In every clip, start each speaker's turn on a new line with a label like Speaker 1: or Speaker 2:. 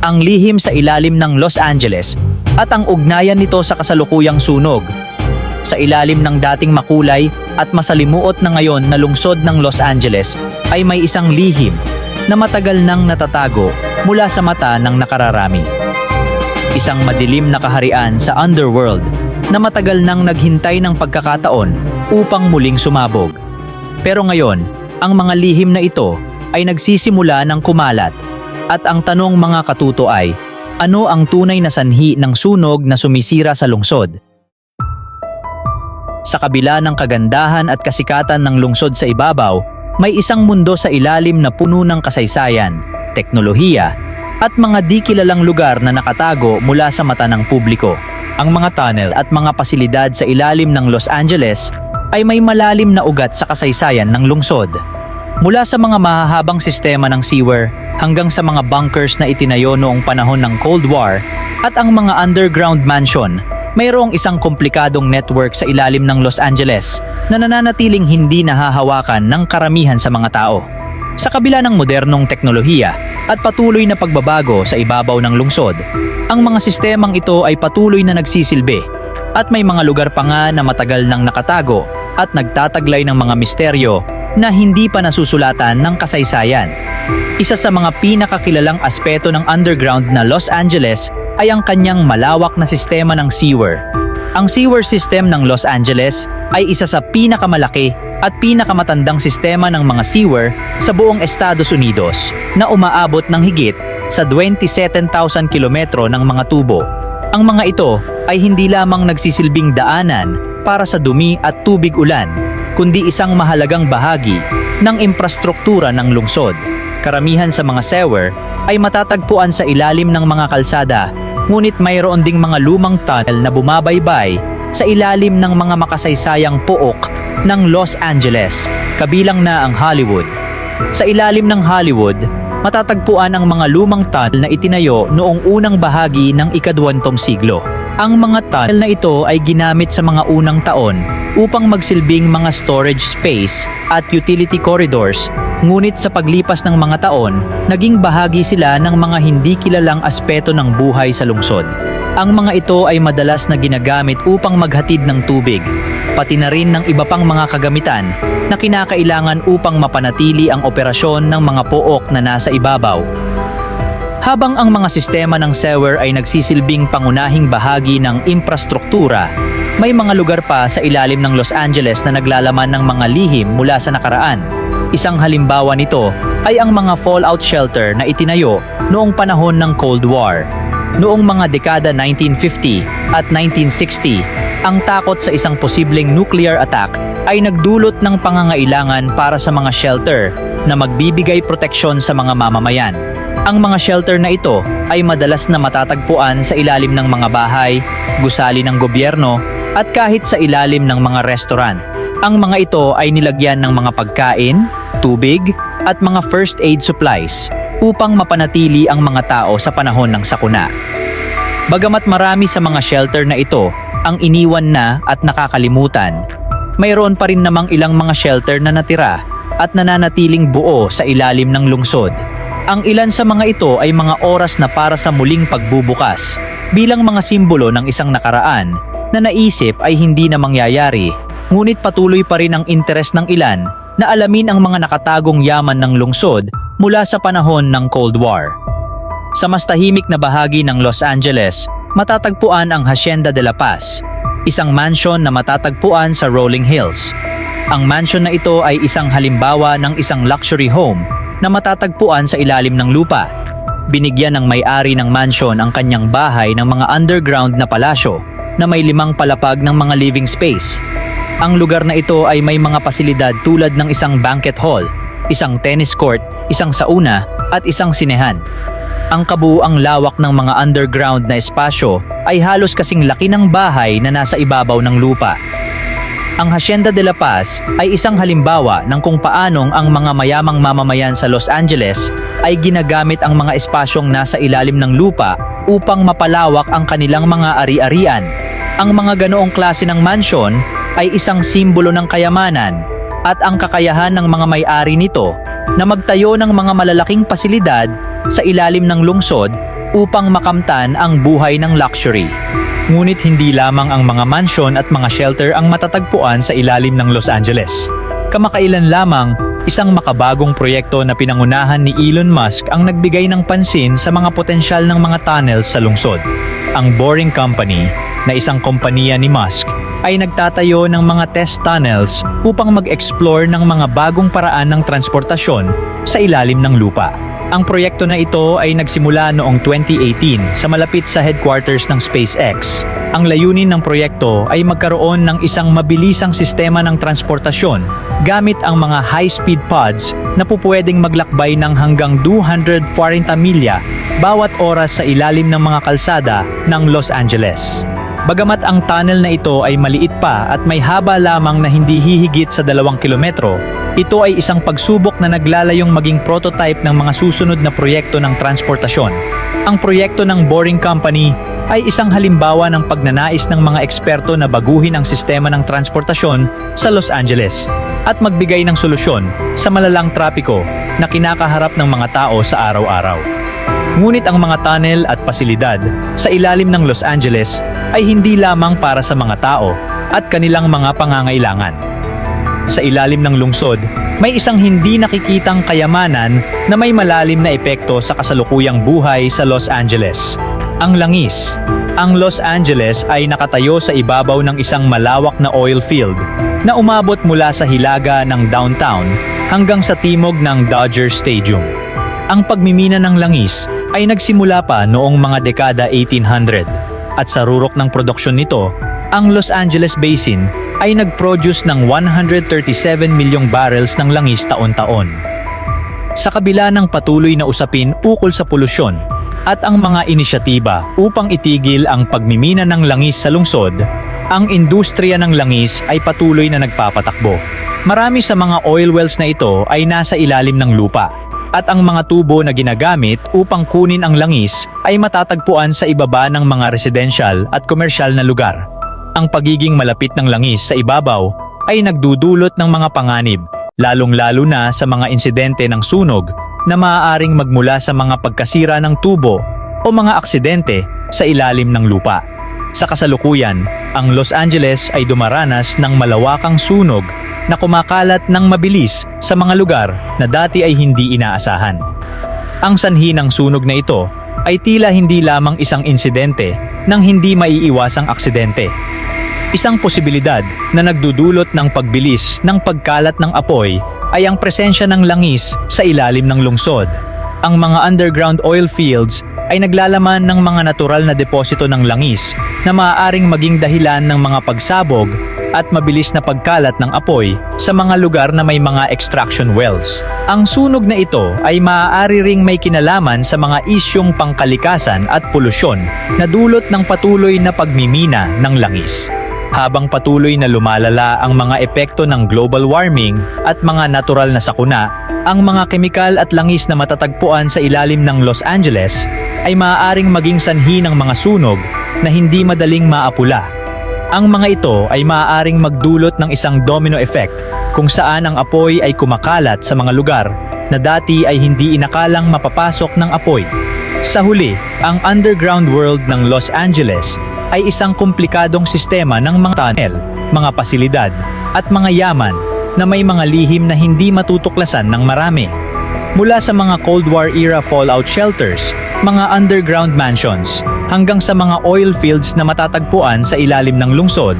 Speaker 1: ang lihim sa ilalim ng Los Angeles at ang ugnayan nito sa kasalukuyang sunog. Sa ilalim ng dating makulay at masalimuot na ngayon na lungsod ng Los Angeles ay may isang lihim na matagal nang natatago mula sa mata ng nakararami. Isang madilim na kaharian sa underworld na matagal nang naghintay ng pagkakataon upang muling sumabog. Pero ngayon, ang mga lihim na ito ay nagsisimula ng kumalat at ang tanong mga katuto ay, ano ang tunay na sanhi ng sunog na sumisira sa lungsod? Sa kabila ng kagandahan at kasikatan ng lungsod sa ibabaw, may isang mundo sa ilalim na puno ng kasaysayan, teknolohiya, at mga di kilalang lugar na nakatago mula sa mata ng publiko. Ang mga tunnel at mga pasilidad sa ilalim ng Los Angeles ay may malalim na ugat sa kasaysayan ng lungsod. Mula sa mga mahahabang sistema ng sewer hanggang sa mga bunkers na itinayo noong panahon ng Cold War at ang mga underground mansion, mayroong isang komplikadong network sa ilalim ng Los Angeles na nananatiling hindi nahahawakan ng karamihan sa mga tao. Sa kabila ng modernong teknolohiya at patuloy na pagbabago sa ibabaw ng lungsod, ang mga sistemang ito ay patuloy na nagsisilbi at may mga lugar pa nga na matagal nang nakatago at nagtataglay ng mga misteryo na hindi pa nasusulatan ng kasaysayan. Isa sa mga pinakakilalang aspeto ng underground na Los Angeles ay ang kanyang malawak na sistema ng sewer. Ang sewer system ng Los Angeles ay isa sa pinakamalaki at pinakamatandang sistema ng mga sewer sa buong Estados Unidos na umaabot ng higit sa 27,000 kilometro ng mga tubo. Ang mga ito ay hindi lamang nagsisilbing daanan para sa dumi at tubig ulan, kundi isang mahalagang bahagi ng infrastruktura ng lungsod. Karamihan sa mga sewer ay matatagpuan sa ilalim ng mga kalsada, ngunit mayroon ding mga lumang tunnel na bumabaybay sa ilalim ng mga makasaysayang pook ng Los Angeles, kabilang na ang Hollywood. Sa ilalim ng Hollywood, matatagpuan ang mga lumang tunnel na itinayo noong unang bahagi ng ikadwantong siglo. Ang mga tunnel na ito ay ginamit sa mga unang taon upang magsilbing mga storage space at utility corridors, ngunit sa paglipas ng mga taon, naging bahagi sila ng mga hindi kilalang aspeto ng buhay sa lungsod. Ang mga ito ay madalas na ginagamit upang maghatid ng tubig, pati na rin ng iba pang mga kagamitan na kinakailangan upang mapanatili ang operasyon ng mga pook na nasa ibabaw. Habang ang mga sistema ng sewer ay nagsisilbing pangunahing bahagi ng infrastruktura, may mga lugar pa sa ilalim ng Los Angeles na naglalaman ng mga lihim mula sa nakaraan. Isang halimbawa nito ay ang mga fallout shelter na itinayo noong panahon ng Cold War. Noong mga dekada 1950 at 1960, ang takot sa isang posibleng nuclear attack ay nagdulot ng pangangailangan para sa mga shelter na magbibigay proteksyon sa mga mamamayan. Ang mga shelter na ito ay madalas na matatagpuan sa ilalim ng mga bahay, gusali ng gobyerno, at kahit sa ilalim ng mga restaurant. Ang mga ito ay nilagyan ng mga pagkain, tubig, at mga first aid supplies upang mapanatili ang mga tao sa panahon ng sakuna. Bagamat marami sa mga shelter na ito ang iniwan na at nakakalimutan, mayroon pa rin namang ilang mga shelter na natira at nananatiling buo sa ilalim ng lungsod. Ang ilan sa mga ito ay mga oras na para sa muling pagbubukas bilang mga simbolo ng isang nakaraan na naisip ay hindi na mangyayari, ngunit patuloy pa rin ang interes ng ilan na alamin ang mga nakatagong yaman ng lungsod mula sa panahon ng Cold War. Sa mas tahimik na bahagi ng Los Angeles, matatagpuan ang Hacienda de la Paz, isang mansion na matatagpuan sa Rolling Hills. Ang mansion na ito ay isang halimbawa ng isang luxury home na matatagpuan sa ilalim ng lupa. Binigyan ng may-ari ng mansion ang kanyang bahay ng mga underground na palasyo na may limang palapag ng mga living space. Ang lugar na ito ay may mga pasilidad tulad ng isang banquet hall, isang tennis court, isang sauna, at isang sinehan. Ang kabuuang lawak ng mga underground na espasyo ay halos kasing laki ng bahay na nasa ibabaw ng lupa. Ang Hacienda de la Paz ay isang halimbawa ng kung paanong ang mga mayamang mamamayan sa Los Angeles ay ginagamit ang mga espasyong nasa ilalim ng lupa upang mapalawak ang kanilang mga ari-arian. Ang mga ganoong klase ng mansion ay isang simbolo ng kayamanan at ang kakayahan ng mga may-ari nito na magtayo ng mga malalaking pasilidad sa ilalim ng lungsod upang makamtan ang buhay ng luxury. Ngunit hindi lamang ang mga mansyon at mga shelter ang matatagpuan sa ilalim ng Los Angeles. Kamakailan lamang, isang makabagong proyekto na pinangunahan ni Elon Musk ang nagbigay ng pansin sa mga potensyal ng mga tunnels sa lungsod. Ang Boring Company, na isang kompanya ni Musk, ay nagtatayo ng mga test tunnels upang mag-explore ng mga bagong paraan ng transportasyon sa ilalim ng lupa. Ang proyekto na ito ay nagsimula noong 2018 sa malapit sa headquarters ng SpaceX. Ang layunin ng proyekto ay magkaroon ng isang mabilisang sistema ng transportasyon gamit ang mga high-speed pods na pupwedeng maglakbay ng hanggang 240 milya bawat oras sa ilalim ng mga kalsada ng Los Angeles. Bagamat ang tunnel na ito ay maliit pa at may haba lamang na hindi hihigit sa dalawang kilometro, ito ay isang pagsubok na naglalayong maging prototype ng mga susunod na proyekto ng transportasyon. Ang proyekto ng Boring Company ay isang halimbawa ng pagnanais ng mga eksperto na baguhin ang sistema ng transportasyon sa Los Angeles at magbigay ng solusyon sa malalang trapiko na kinakaharap ng mga tao sa araw-araw. Ngunit ang mga tunnel at pasilidad sa ilalim ng Los Angeles ay hindi lamang para sa mga tao at kanilang mga pangangailangan. Sa ilalim ng lungsod, may isang hindi nakikitang kayamanan na may malalim na epekto sa kasalukuyang buhay sa Los Angeles. Ang langis. Ang Los Angeles ay nakatayo sa ibabaw ng isang malawak na oil field na umabot mula sa hilaga ng downtown hanggang sa timog ng Dodger Stadium. Ang pagmimina ng langis ay nagsimula pa noong mga dekada 1800 at sa rurok ng produksyon nito, ang Los Angeles Basin ay nag-produce ng 137 milyong barrels ng langis taon-taon. Sa kabila ng patuloy na usapin ukol sa polusyon at ang mga inisyatiba upang itigil ang pagmimina ng langis sa lungsod, ang industriya ng langis ay patuloy na nagpapatakbo. Marami sa mga oil wells na ito ay nasa ilalim ng lupa at ang mga tubo na ginagamit upang kunin ang langis ay matatagpuan sa ibaba ng mga residential at komersyal na lugar. Ang pagiging malapit ng langis sa ibabaw ay nagdudulot ng mga panganib, lalong-lalo na sa mga insidente ng sunog na maaaring magmula sa mga pagkasira ng tubo o mga aksidente sa ilalim ng lupa. Sa kasalukuyan, ang Los Angeles ay dumaranas ng malawakang sunog na kumakalat ng mabilis sa mga lugar na dati ay hindi inaasahan. Ang sanhi ng sunog na ito ay tila hindi lamang isang insidente ng hindi maiiwasang aksidente. Isang posibilidad na nagdudulot ng pagbilis ng pagkalat ng apoy ay ang presensya ng langis sa ilalim ng lungsod. Ang mga underground oil fields ay naglalaman ng mga natural na deposito ng langis na maaaring maging dahilan ng mga pagsabog at mabilis na pagkalat ng apoy sa mga lugar na may mga extraction wells. Ang sunog na ito ay maaari ring may kinalaman sa mga isyong pangkalikasan at polusyon na dulot ng patuloy na pagmimina ng langis. Habang patuloy na lumalala ang mga epekto ng global warming at mga natural na sakuna, ang mga kemikal at langis na matatagpuan sa ilalim ng Los Angeles ay maaaring maging sanhi ng mga sunog na hindi madaling maapula. Ang mga ito ay maaaring magdulot ng isang domino effect kung saan ang apoy ay kumakalat sa mga lugar na dati ay hindi inakalang mapapasok ng apoy. Sa huli, ang underground world ng Los Angeles ay isang komplikadong sistema ng mga tunnel, mga pasilidad, at mga yaman na may mga lihim na hindi matutuklasan ng marami. Mula sa mga Cold War era fallout shelters, mga underground mansions, hanggang sa mga oil fields na matatagpuan sa ilalim ng lungsod,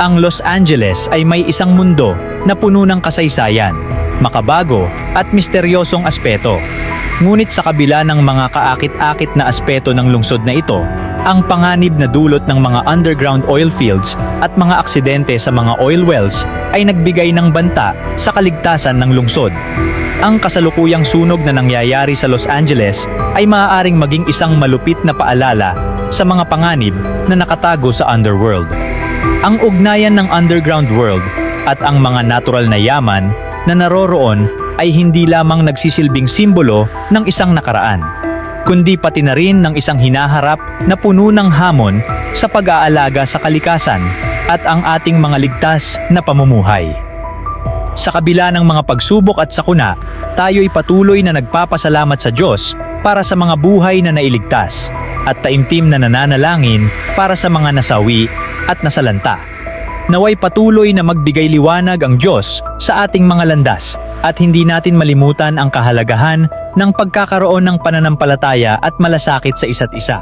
Speaker 1: ang Los Angeles ay may isang mundo na puno ng kasaysayan, makabago at misteryosong aspeto. Ngunit sa kabila ng mga kaakit-akit na aspeto ng lungsod na ito, ang panganib na dulot ng mga underground oil fields at mga aksidente sa mga oil wells ay nagbigay ng banta sa kaligtasan ng lungsod. Ang kasalukuyang sunog na nangyayari sa Los Angeles ay maaaring maging isang malupit na paalala sa mga panganib na nakatago sa underworld. Ang ugnayan ng underground world at ang mga natural na yaman na naroroon ay hindi lamang nagsisilbing simbolo ng isang nakaraan, kundi pati na rin ng isang hinaharap na puno ng hamon sa pag-aalaga sa kalikasan at ang ating mga ligtas na pamumuhay. Sa kabila ng mga pagsubok at sakuna, tayo'y patuloy na nagpapasalamat sa Diyos para sa mga buhay na nailigtas at taimtim na nananalangin para sa mga nasawi at nasalanta. Naway patuloy na magbigay liwanag ang Diyos sa ating mga landas at hindi natin malimutan ang kahalagahan ng pagkakaroon ng pananampalataya at malasakit sa isa't isa.